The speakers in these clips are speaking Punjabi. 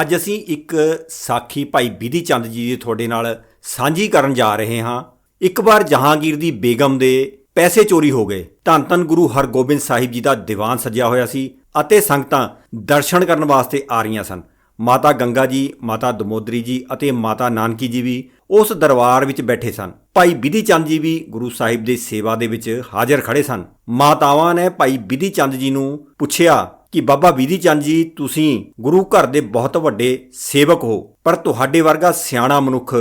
ਅੱਜ ਅਸੀਂ ਇੱਕ ਸਾਖੀ ਭਾਈ ਬਿਧੀ ਚੰਦ ਜੀ ਦੀ ਤੁਹਾਡੇ ਨਾਲ ਸਾਂਝੀ ਕਰਨ ਜਾ ਰਹੇ ਹਾਂ। ਇੱਕ ਵਾਰ ਜਹਾਂਗੀਰ ਦੀ ਬੇਗਮ ਦੇ ਪੈਸੇ ਚੋਰੀ ਹੋ ਗਏ। ਧੰਨ ਧੰਨ ਗੁਰੂ ਹਰਗੋਬਿੰਦ ਸਾਹਿਬ ਜੀ ਦਾ ਦੀਵਾਨ ਸਜਿਆ ਹੋਇਆ ਸੀ ਅਤੇ ਸੰਗਤਾਂ ਦਰਸ਼ਨ ਕਰਨ ਵਾਸਤੇ ਆ ਰਹੀਆਂ ਸਨ। ਮਾਤਾ ਗੰਗਾ ਜੀ, ਮਾਤਾ ਦਮੋਦਰੀ ਜੀ ਅਤੇ ਮਾਤਾ ਨਾਨਕੀ ਜੀ ਵੀ ਉਸ ਦਰਬਾਰ ਵਿੱਚ ਬੈਠੇ ਸਨ। ਭਾਈ ਬਿਧੀ ਚੰਦ ਜੀ ਵੀ ਗੁਰੂ ਸਾਹਿਬ ਦੀ ਸੇਵਾ ਦੇ ਵਿੱਚ ਹਾਜ਼ਰ ਖੜੇ ਸਨ। ਮਾਤਾਵਾਂ ਨੇ ਭਾਈ ਬਿਧੀ ਚੰਦ ਜੀ ਨੂੰ ਪੁੱਛਿਆ ਕਿ ਬਾਬਾ ਬਿਧੀ ਚੰਦ ਜੀ, ਤੁਸੀਂ ਗੁਰੂ ਘਰ ਦੇ ਬਹੁਤ ਵੱਡੇ ਸੇਵਕ ਹੋ, ਪਰ ਤੁਹਾਡੇ ਵਰਗਾ ਸਿਆਣਾ ਮਨੁੱਖ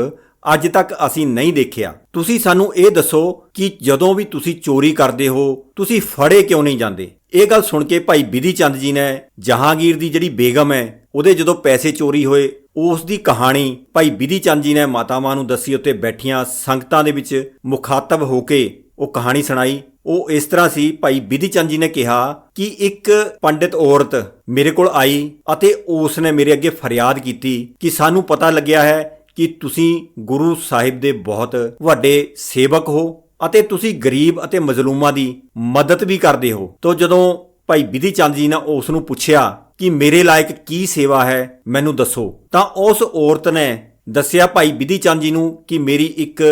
ਅੱਜ ਤੱਕ ਅਸੀਂ ਨਹੀਂ ਦੇਖਿਆ। ਤੁਸੀਂ ਸਾਨੂੰ ਇਹ ਦੱਸੋ ਕਿ ਜਦੋਂ ਵੀ ਤੁਸੀਂ ਚੋਰੀ ਕਰਦੇ ਹੋ, ਤੁਸੀਂ ਫੜੇ ਕਿਉਂ ਨਹੀਂ ਜਾਂਦੇ? ਇਹ ਗੱਲ ਸੁਣ ਕੇ ਭਾਈ ਬਿਧੀ ਚੰਦ ਜੀ ਨੇ ਜਹਾਂਗੀਰ ਦੀ ਜਿਹੜੀ ਬੇਗਮ ਹੈ, ਉਹਦੇ ਜਦੋਂ ਪੈਸੇ ਚੋਰੀ ਹੋਏ, ਉਸ ਦੀ ਕਹਾਣੀ ਭਾਈ ਬਿਧੀ ਚੰਦ ਜੀ ਨੇ ਮਾਤਾਵਾਂ ਨੂੰ ਦੱਸੀ ਉੱਤੇ ਬੈਠੀਆਂ ਸੰਗਤਾਂ ਦੇ ਵਿੱਚ ਮੁਖਾਤਬ ਹੋ ਕੇ ਉਹ ਕਹਾਣੀ ਸੁਣਾਈ। ਉਹ ਇਸ ਤਰ੍ਹਾਂ ਸੀ, ਭਾਈ ਬਿਧੀ ਚੰਦ ਜੀ ਨੇ ਕਿਹਾ ਕਿ ਇੱਕ ਪੰਡਿਤ ਔਰਤ ਮੇਰੇ ਕੋਲ ਆਈ ਅਤੇ ਉਸ ਨੇ ਮੇਰੇ ਅੱਗੇ ਫਰਿਆਦ ਕੀਤੀ ਕਿ ਸਾਨੂੰ ਪਤਾ ਲੱਗਿਆ ਹੈ ਕਿ ਤੁਸੀਂ ਗੁਰੂ ਸਾਹਿਬ ਦੇ ਬਹੁਤ ਵੱਡੇ ਸੇਵਕ ਹੋ ਅਤੇ ਤੁਸੀਂ ਗਰੀਬ ਅਤੇ ਮਜ਼ਲੂਮਾਂ ਦੀ ਮਦਦ ਵੀ ਕਰਦੇ ਹੋ। ਤੋਂ ਜਦੋਂ ਭਾਈ ਵਿਧੀ ਚੰਦ ਜੀ ਨੇ ਉਸ ਨੂੰ ਪੁੱਛਿਆ ਕਿ ਮੇਰੇ ਲਾਇਕ ਕੀ ਸੇਵਾ ਹੈ, ਮੈਨੂੰ ਦੱਸੋ। ਤਾਂ ਉਸ ਔਰਤ ਨੇ ਦੱਸਿਆ ਭਾਈ ਬਿਧੀ ਚੰਦ ਜੀ ਨੂੰ ਕਿ ਮੇਰੀ ਇੱਕ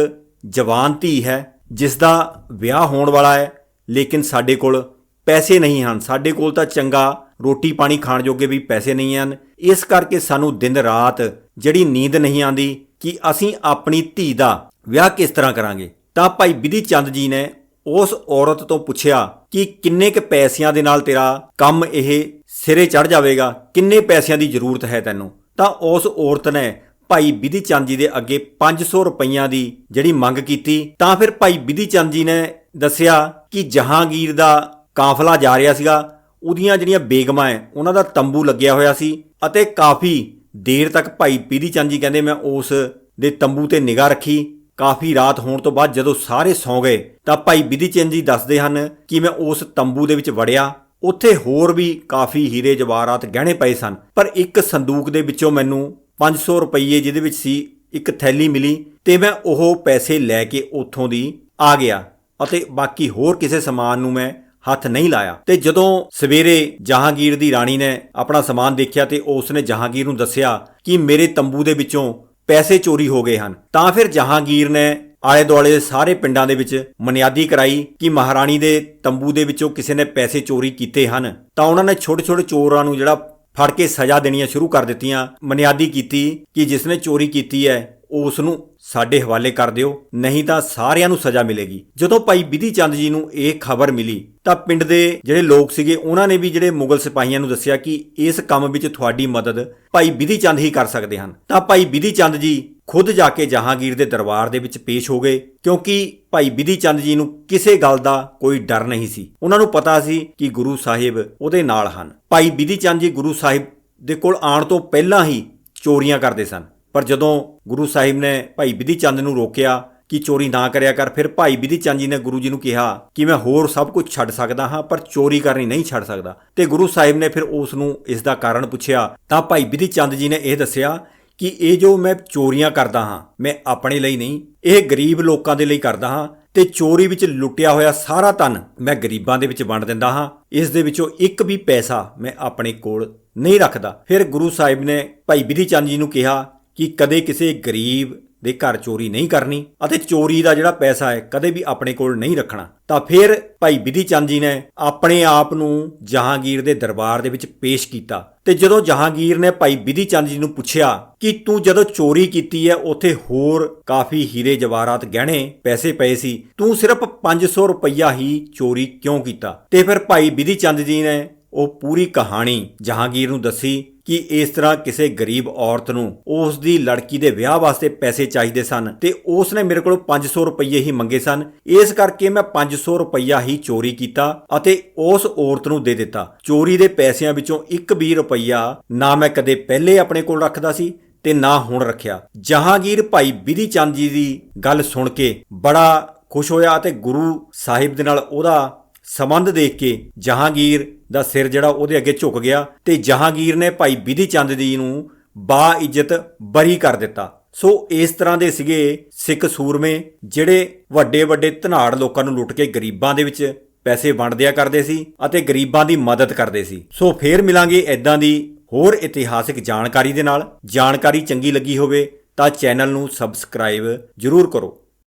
ਜਵਾਨ ਧੀ ਹੈ। ਜਿਸ ਦਾ ਵਿਆਹ ਹੋਣ ਵਾਲਾ ਹੈ, ਲੇਕਿਨ ਸਾਡੇ ਕੋਲ ਪੈਸੇ ਨਹੀਂ ਹਨ। ਸਾਡੇ ਕੋਲ ਤਾਂ ਚੰਗਾ ਰੋਟੀ ਪਾਣੀ ਖਾਣ ਜੋਗੇ ਵੀ ਪੈਸੇ ਨਹੀਂ ਹਨ। ਇਸ ਕਰਕੇ ਸਾਨੂੰ ਦਿਨ ਰਾਤ ਜਿਹੜੀ ਨੀਂਦ ਨਹੀਂ ਆਂਦੀ ਕਿ ਅਸੀਂ ਆਪਣੀ ਧੀ ਦਾ ਵਿਆਹ ਕਿਸ ਤਰ੍ਹਾਂ ਕਰਾਂਗੇ। ਤਾਂ ਭਾਈ ਵਿਧੀ ਚੰਦ ਜੀ ਨੇ ਉਸ ਔਰਤ ਤੋਂ ਪੁੱਛਿਆ ਕਿ ਕਿੰਨੇ ਕ ਪੈਸਿਆਂ ਦੇ ਨਾਲ ਤੇਰਾ ਕੰਮ ਇਹ ਸਿਰੇ ਚੜ ਜਾਵੇਗਾ? ਕਿੰਨੇ ਪੈਸਿਆਂ ਦੀ ਜ਼ਰੂਰਤ ਹੈ ਤੈਨੂੰ? ਤਾਂ ਉਸ ਔਰਤ ਨੇ ਭਾਈ ਬਿਧੀ ਚੰਦ ਜੀ ਦੇ ਅੱਗੇ 500 ਰੁਪਈਆਂ ਦੀ ਜਿਹੜੀ ਮੰਗ ਕੀਤੀ, ਤਾਂ ਫਿਰ ਭਾਈ ਬਿਧੀ ਚੰਦ ਜੀ ਨੇ ਦੱਸਿਆ ਕਿ ਜਹਾਂਗੀਰ ਦਾ ਕਾਫਲਾ ਜਾ ਰਿਹਾ ਸੀਗਾ, ਉਹਦੀਆਂ ਜਿਹੜੀਆਂ ਬੇਗਮਾਂ ਐ, ਉਹਨਾਂ ਦਾ ਤੰਬੂ ਲੱਗਿਆ ਹੋਇਆ ਸੀ ਅਤੇ ਕਾਫੀ ਦੇਰ ਤੱਕ ਭਾਈ ਬਿਧੀ ਚੰਦ ਜੀ ਕਹਿੰਦੇ, ਮੈਂ ਉਸ ਦੇ ਤੰਬੂ ਤੇ ਨਿਗਾਹ ਰੱਖੀ, ਕਾਫੀ ਰਾਤ ਹੋਣ ਤੋਂ ਬਾਅਦ ਜਦੋਂ ਸਾਰੇ ਸੌਂ ਗਏ, ਤਾਂ ਭਾਈ ਬਿਧੀ ਚੰਦ ਜੀ ਦੱਸਦੇ ਹਨ ਕਿ ਮੈਂ ਉਸ ਤੰਬੂ ਦੇ ਵਿੱਚ ਵੜਿਆ, ਉੱਥੇ ਹੋਰ ਵੀ ਕਾਫੀ ਹੀਰੇ ਜਵਾਹਰਾਤ ਗਹਿਣੇ ਪਏ ਸਨ, ਪਰ ਇੱਕ ਸੰਦੂਕ ਦੇ ਵਿੱਚੋਂ ਮੈਨੂੰ 500 ਰੁਪਏ ਜਿਹਦੇ ਵਿੱਚ ਸੀ, ਇੱਕ ਥੈਲੀ ਮਿਲੀ ਤੇ ਮੈਂ ਉਹ ਪੈਸੇ ਲੈ ਕੇ ਉੱਥੋਂ ਦੀ ਆ ਗਿਆ ਅਤੇ ਬਾਕੀ ਹੋਰ ਕਿਸੇ ਸਮਾਨ ਨੂੰ ਮੈਂ ਹੱਥ ਨਹੀਂ ਲਾਇਆ। ਤੇ ਜਦੋਂ ਸਵੇਰੇ ਜਹਾਂਗੀਰ ਦੀ ਰਾਣੀ ਨੇ ਆਪਣਾ ਸਮਾਨ ਦੇਖਿਆ ਤੇ ਉਸ ਨੇ ਜਹਾਂਗੀਰ ਨੂੰ ਦੱਸਿਆ ਕਿ ਮੇਰੇ ਤੰਬੂ ਦੇ ਵਿੱਚੋਂ ਪੈਸੇ ਚੋਰੀ ਹੋ ਗਏ ਹਨ, ਤਾਂ ਫਿਰ ਜਹਾਂਗੀਰ ਨੇ ਆਲੇ ਦੁਆਲੇ ਦੇ ਸਾਰੇ ਪਿੰਡਾਂ ਦੇ ਵਿੱਚ ਮਨਿਆਦੀ ਕਰਾਈ ਕਿ ਮਹਾਰਾਣੀ ਦੇ ਤੰਬੂ ਦੇ ਵਿੱਚੋਂ ਕਿਸੇ ਨੇ ਪੈਸੇ ਚੋਰੀ ਕੀਤੇ ਹਨ। ਤਾਂ ਉਹਨਾਂ ਨੇ ਛੋਟੇ ਛੋਟੇ ਚੋਰਾਂ ਨੂੰ ਜਿਹੜਾ ਫੜ ਕੇ ਸਜ਼ਾ ਦੇਣੀਆਂ ਸ਼ੁਰੂ ਕਰ ਦਿੱਤੀਆਂ। ਮਨਿਆਦੀ ਕੀਤੀ ਕਿ ਜਿਸ ਨੇ ਚੋਰੀ ਕੀਤੀ ਹੈ ਉਸ ਨੂੰ ਸਾਡੇ ਹਵਾਲੇ ਕਰ ਦਿਓ, ਨਹੀਂ ਤਾਂ ਸਾਰਿਆਂ ਨੂੰ ਸਜ਼ਾ ਮਿਲੇਗੀ। ਜਦੋਂ ਭਾਈ ਬਿਧੀ ਚੰਦ ਜੀ ਨੂੰ ਇਹ ਖਬਰ ਮਿਲੀ, ਤਾਂ ਪਿੰਡ ਦੇ ਜਿਹੜੇ ਲੋਕ ਸੀਗੇ, ਉਹਨਾਂ ਨੇ ਵੀ ਜਿਹੜੇ ਮੁਗਲ ਸਿਪਾਹੀਆਂ ਨੂੰ ਦੱਸਿਆ ਕਿ ਇਸ ਕੰਮ ਵਿੱਚ ਤੁਹਾਡੀ ਮਦਦ ਭਾਈ ਬਿਧੀ ਚੰਦ ਹੀ ਕਰ ਸਕਦੇ ਹਨ। ਤਾਂ ਭਾਈ ਬਿਧੀ ਚੰਦ ਜੀ ਖੁਦ ਜਾ ਕੇ ਜਹਾਂਗੀਰ ਦੇ ਦਰਬਾਰ ਦੇ ਵਿੱਚ ਪੇਸ਼ ਹੋ ਗਏ, ਕਿਉਂਕਿ ਭਾਈ ਬਿਧੀ ਚੰਦ ਜੀ ਨੂੰ ਕਿਸੇ ਗੱਲ ਦਾ ਕੋਈ ਡਰ ਨਹੀਂ ਸੀ। ਉਹਨਾਂ ਨੂੰ ਪਤਾ ਸੀ ਕਿ ਗੁਰੂ ਸਾਹਿਬ ਉਹਦੇ ਨਾਲ ਹਨ। ਭਾਈ ਬਿਧੀ ਚੰਦ ਜੀ ਗੁਰੂ ਸਾਹਿਬ ਦੇ ਕੋਲ ਆਉਣ ਤੋਂ ਪਹਿਲਾਂ ਹੀ ਚੋਰੀਆਂ ਕਰਦੇ ਸਨ। ਪਰ ਜਦੋਂ ਗੁਰੂ ਸਾਹਿਬ ਨੇ ਭਾਈ ਬਿਧੀ ਚੰਦ ਨੂੰ ਰੋਕਿਆ ਕਿ ਚੋਰੀ ਨਾ ਕਰਿਆ ਕਰ, ਫਿਰ ਭਾਈ ਬਿਧੀ ਚੰਦ ਜੀ ਨੇ ਗੁਰੂ ਜੀ ਨੂੰ ਕਿਹਾ ਕਿ ਮੈਂ ਹੋਰ ਸਭ ਕੁਝ ਛੱਡ ਸਕਦਾ ਹਾਂ, ਪਰ ਚੋਰੀ ਕਰਨੀ ਨਹੀਂ ਛੱਡ ਸਕਦਾ। ਤੇ ਗੁਰੂ ਸਾਹਿਬ ਨੇ ਫਿਰ ਉਸ ਨੂੰ ਇਸ ਦਾ ਕਾਰਨ ਪੁੱਛਿਆ। ਤਾਂ ਭਾਈ ਬਿਧੀ ਚੰਦ ਜੀ ਨੇ ਇਹ ਦੱਸਿਆ ਕਿ ਇਹ ਜੋ ਮੈਂ ਚੋਰੀਆਂ ਕਰਦਾ ਹਾਂ, ਮੈਂ ਆਪਣੇ ਲਈ ਨਹੀਂ, ਇਹ ਗਰੀਬ ਲੋਕਾਂ ਦੇ ਲਈ ਕਰਦਾ ਹਾਂ ਤੇ ਚੋਰੀ ਵਿੱਚ ਲੁੱਟਿਆ ਹੋਇਆ ਸਾਰਾ ਧਨ ਮੈਂ ਗਰੀਬਾਂ ਦੇ ਵਿੱਚ ਵੰਡ ਦਿੰਦਾ ਹਾਂ, ਇਸ ਦੇ ਵਿੱਚੋਂ ਇੱਕ ਵੀ ਪੈਸਾ ਮੈਂ ਆਪਣੇ ਕੋਲ ਨਹੀਂ ਰੱਖਦਾ। ਫਿਰ ਗੁਰੂ ਸਾਹਿਬ ਨੇ ਭਾਈ ਬਿਧੀ ਚੰਦ ਜੀ ਨੂੰ ਕਿਹਾ ਕਿ ਕਦੇ ਕਿਸੇ ਗਰੀਬ ਦੇ ਘਰ ਚੋਰੀ ਨਹੀਂ ਕਰਨੀ ਅਤੇ ਚੋਰੀ ਦਾ ਜਿਹੜਾ ਪੈਸਾ ਹੈ ਕਦੇ ਵੀ ਆਪਣੇ ਕੋਲ ਨਹੀਂ ਰੱਖਣਾ। ਤਾਂ ਫਿਰ ਭਾਈ ਬਿਧੀ ਚੰਦ ਜੀ ਨੇ ਆਪਣੇ ਆਪ ਨੂੰ ਜਹਾਂਗੀਰ ਦੇ ਦਰਬਾਰ ਦੇ ਵਿੱਚ ਪੇਸ਼ ਕੀਤਾ ਤੇ ਜਦੋਂ ਜਹਾਂਗੀਰ ਨੇ ਭਾਈ ਬਿਧੀ ਚੰਦ ਜੀ ਨੂੰ ਪੁੱਛਿਆ ਕਿ ਤੂੰ ਜਦੋਂ ਚੋਰੀ ਕੀਤੀ ਹੈ, ਉੱਥੇ ਹੋਰ ਕਾਫੀ ਹੀਰੇ ਜਵਾਹਰਾਤ ਗਹਿਣੇ ਪੈਸੇ ਪਏ ਸੀ, ਤੂੰ ਸਿਰਫ 500 ਰੁਪਈਆ ਹੀ ਚੋਰੀ ਕਿਉਂ ਕੀਤਾ? ਤੇ ਫਿਰ ਭਾਈ ਬਿਧੀ ਚੰਦ ਜੀ ਨੇ ਉਹ ਪੂਰੀ ਕਹਾਣੀ ਜਹਾਂਗੀਰ ਨੂੰ ਦੱਸੀ ਕਿ ਇਸ ਤਰ੍ਹਾਂ ਕਿਸੇ ਗਰੀਬ ਔਰਤ ਨੂੰ ਉਸ ਦੀ ਲੜਕੀ ਦੇ ਵਿਆਹ ਵਾਸਤੇ ਪੈਸੇ ਚਾਹੀਦੇ ਸਨ ਤੇ ਉਸ ਨੇ ਮੇਰੇ ਕੋਲ 500 ਰੁਪਏ ਹੀ ਮੰਗੇ ਸਨ। ਇਸ ਕਰਕੇ ਮੈਂ 500 ਰੁਪਈਆ ਹੀ ਚੋਰੀ ਕੀਤਾ ਅਤੇ ਉਸ ਔਰਤ ਨੂੰ ਦੇ ਦਿੱਤਾ। ਚੋਰੀ ਦੇ ਪੈਸਿਆਂ ਵਿੱਚੋਂ ਇੱਕ ਵੀ ਰੁਪਈਆ ਨਾ ਮੈਂ ਕਦੇ ਪਹਿਲੇ ਆਪਣੇ ਕੋਲ ਰੱਖਦਾ ਸੀ ਤੇ ਨਾ ਹੁਣ ਰੱਖਿਆ। ਜਹਾਂਗੀਰ ਭਾਈ ਬਿਧੀ ਚੰਦ ਜੀ ਦੀ ਗੱਲ ਸੁਣ ਕੇ ਬੜਾ ਖੁਸ਼ ਹੋਇਆ ਅਤੇ ਗੁਰੂ ਸਾਹਿਬ ਦੇ ਨਾਲ ਉਹਦਾ ਸੰਬੰਧ ਦੇਖ ਕੇ ਜਹਾਂਗੀਰ ਦਾ ਸਿਰ ਜਿਹੜਾ ਉਹਦੇ ਅੱਗੇ ਝੁਕ ਗਿਆ ਤੇ ਜਹਾਂਗੀਰ ਨੇ ਭਾਈ ਬਿਧੀ ਚੰਦ ਜੀ ਨੂੰ ਬਾ ਇੱਜ਼ਤ ਬਰੀ ਕਰ ਦਿੱਤਾ। ਸੋ ਇਸ ਤਰ੍ਹਾਂ ਦੇ ਸੀਗੇ ਸਿੱਖ ਸੂਰਮੇ ਜਿਹੜੇ ਵੱਡੇ ਵੱਡੇ ਧਨਾੜ ਲੋਕਾਂ ਨੂੰ ਲੁੱਟ ਕੇ ਗਰੀਬਾਂ ਦੇ ਵਿੱਚ ਪੈਸੇ ਵੰਡਦਿਆ ਕਰਦੇ ਸੀ ਅਤੇ ਗਰੀਬਾਂ ਦੀ ਮਦਦ ਕਰਦੇ ਸੀ। ਸੋ ਫੇਰ ਮਿਲਾਂਗੇ ਐਦਾਂ ਦੀ ਹੋਰ ਇਤਿਹਾਸਿਕ ਜਾਣਕਾਰੀ ਦੇ ਨਾਲ। ਜਾਣਕਾਰੀ ਚੰਗੀ ਲੱਗੀ ਹੋਵੇ ਤਾਂ ਚੈਨਲ ਨੂੰ ਸਬਸਕ੍ਰਾਈਬ ਜ਼ਰੂਰ ਕਰੋ।